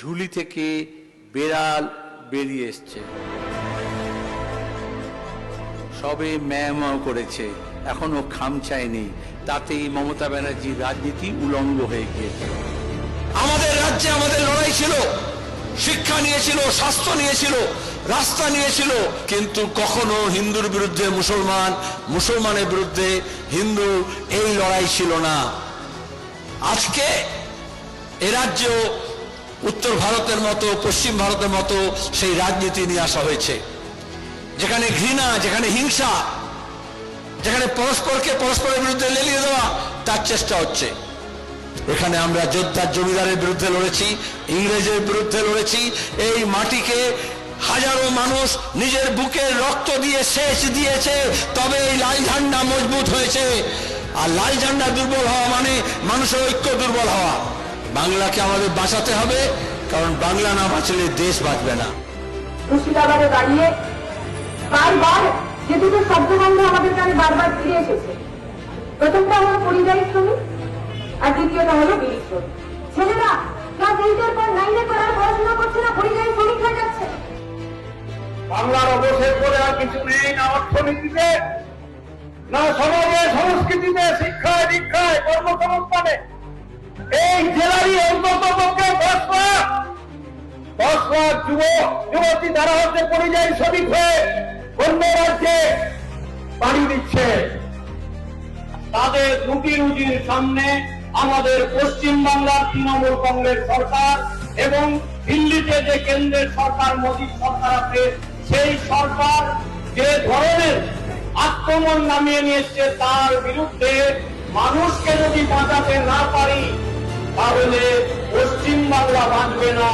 ঝুলি থেকে বেড়াল বেরিয়ে এসছে। সবে ম্যাও করেছে, এখনও খামচায়নি তাতেই মমতা ব্যানার্জির রাজনীতি উলঙ্গ হয়ে গিয়েছে। আমাদের রাজ্যে আমাদের লড়াই ছিল, শিক্ষা নিয়েছিল, স্বাস্থ্য নিয়েছিল, রাস্তা নিয়েছিল, কিন্তু কখনো হিন্দুর বিরুদ্ধে মুসলমান, মুসলমানের বিরুদ্ধে হিন্দু এই লড়াই ছিল না। আজকে এ রাজ্য উত্তর ভারতের মতো, পশ্চিম ভারতের মতো সেই রাজনীতি নিয়ে আসা হয়েছে। যেখানে ঘৃণা, যেখানে হিংসা, যেখানে পরস্পরকে পরস্পরের বিরুদ্ধে লেলিয়ে দেওয়া, তার চেষ্টা হচ্ছে। এখানে আমরা যোদ্ধার জমিদারের বিরুদ্ধে লড়েছি, ইংরেজের বিরুদ্ধে লড়েছি, এই মাটিকে হাজারো মানুষ নিজের বুকে রক্ত দিয়ে শেষ দিয়েছে, তবে এই লাল ঝান্ডা মজবুত হয়েছে। আর লাল ঝান্ডা দুর্বল হওয়া মানে মানুষের ঐক্য দুর্বল হওয়া। বাংলাকে আমাদের বাঁচাতে হবে কারণ বাংলা না বাঁচলে দেশ বাঁচবে না। মুর্শিদাবাদে দাঁড়িয়ে বারবার যে দুটো শব্দবন্ধ আমাদের কানে বারবার ফিরে এসেছে। প্রথমটা হলো পরিযায়ী শ্রমিক আর দ্বিতীয়টা হলো বিড়ি শ্রমিক। ছেলেরা ক্লাস এইটের পর নাইনের পর আর পড়াশোনা করছে না পরিযায়ী শ্রমিক হয়ে যাচ্ছে। বাংলার অবশেষ করে আর কিছু নেই না অর্থনীতিতে না সমাজে সংস্কৃতিতে শিক্ষায় দীক্ষায় কর্মসংস্থানে। দশ যুব, যুবতী তারা হচ্ছে পরিযায়ী শ্রমিক হয়ে অন্য রাজ্যে পাড়ি দিচ্ছে। তাদের রুটি রুজির সামনে আমাদের পশ্চিম বাংলার তৃণমূল কংগ্রেস সরকার এবং দিল্লিতে যে কেন্দ্রের সরকার মোদী সরকার আছে, সেই সরকার যে ধরনের আক্রমণ নামিয়ে নিয়েছে, তার বিরুদ্ধে মানুষকে যদি বাঁচাতে না পারি, তাহলে পশ্চিম বাংলা বাঁচবে না।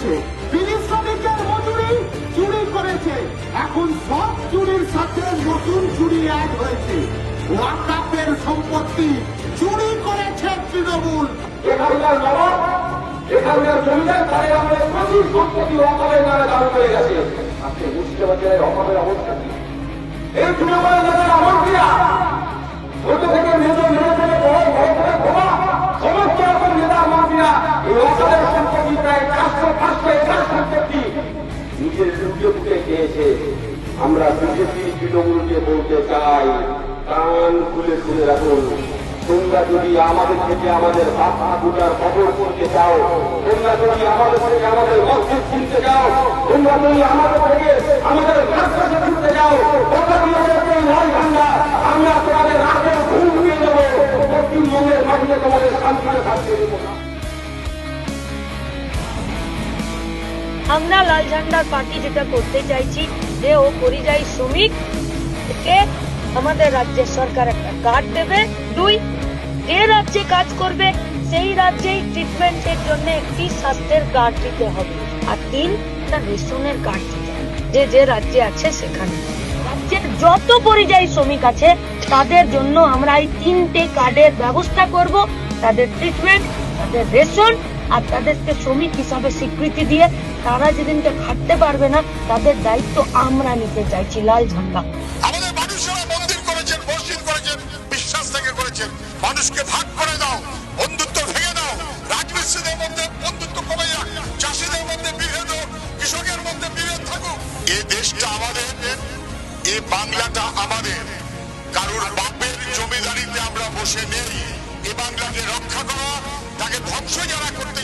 করেছে। চুরি করেছে। এখন সব চুরির সাথে নতুন চুরি অ্যাড হয়েছে। ওয়াকাপের সম্পত্তি চুরি করেছে তৃণমূল। এখানকার জমিদার তাদের আমাদের প্রচুর সম্পত্তি অভাবের নামে দান করে গেছে। আজকে মুর্শিদাবাদ জেলায় অভাবের অবস্থা এই তৃণমূলের নেতারা আমার ক্রিয়া ছোট থেকে মেজর মেজর থেকে বড় বড় থেকে ঘোমা সমস্ত রকম নেতা মন্ত্রীরা এই অভাবের সম্পত্তি প্রায় চারশো পাঁচশো একর সম্পত্তি নিজের ফুটে খেয়েছে আমরা বিজেপি তৃণমূলকে বলতে চাই, কান খুলে শুনে রাখুন। তোমরা যদি আমাদের থেকে আমাদের বাপা বুটার খবর করতে চাও, তোমরা যদি আমাদের থেকে আমাদের মসজিদ কিনতে চাও, তোমরা যদি আমাদের থেকে আমাদের কিনতে চাও আমরা তোমাদের রাতের ঘুম দিয়ে দেবো পশ্চিমবঙ্গের মাটিতে তোমাদের শান্তিতে থাকতে দেবো আমরা লাল ঝান্ডার পার্টি যেটা করতে চাইছি, যে ও পরিযায়ী শ্রমিক আমাদের রাজ্যের সরকার একটা কার্ড দেবে। দুই, যে রাজ্যে কাজ করবে, সেই রাজ্যেই ট্রিটমেন্টের জন্য একটি স্বাস্থ্যের কার্ড দিতে হবে। আর তিন, একটা রেশনের কার্ড দিতে হবে, যে যে রাজ্যে আছে সেখানে। রাজ্যের যত পরিযায়ী শ্রমিক আছে, তাদের জন্য আমরা এই তিনটে কার্ডের ব্যবস্থা করব। তাদের ট্রিটমেন্ট তাদের রেশন, আর তাদেরকে শ্রমিক হিসাবে স্বীকৃতি দিয়ে তারা যেদিনকে খাটতে পারবে না, তাদের দায়িত্ব আমরা নিতে চাইছি, লাল ঝান্ডা। আমাদের মানুষেরা মন্দির করেছেন, মসজিদ করেছেন, বিশ্বাস থেকে করেছেন। মানুষকে ভাগ করে দাও, বন্ধুত্ব ভেঙে দাও। রাজমিস্ত্রিদের মধ্যে বন্ধুত্ব কমে যাক, চাষিদের মধ্যে বিভেদ কৃষকের মধ্যে বিভেদ থাকুক। এ দেশটা আমাদের, এ বাংলাটা আমাদের। কারোর বাপের জমিদারিতে আমরা বসে নেই, এ বাংলাকে রক্ষা করা, তাকে ধ্বংস যারা করতে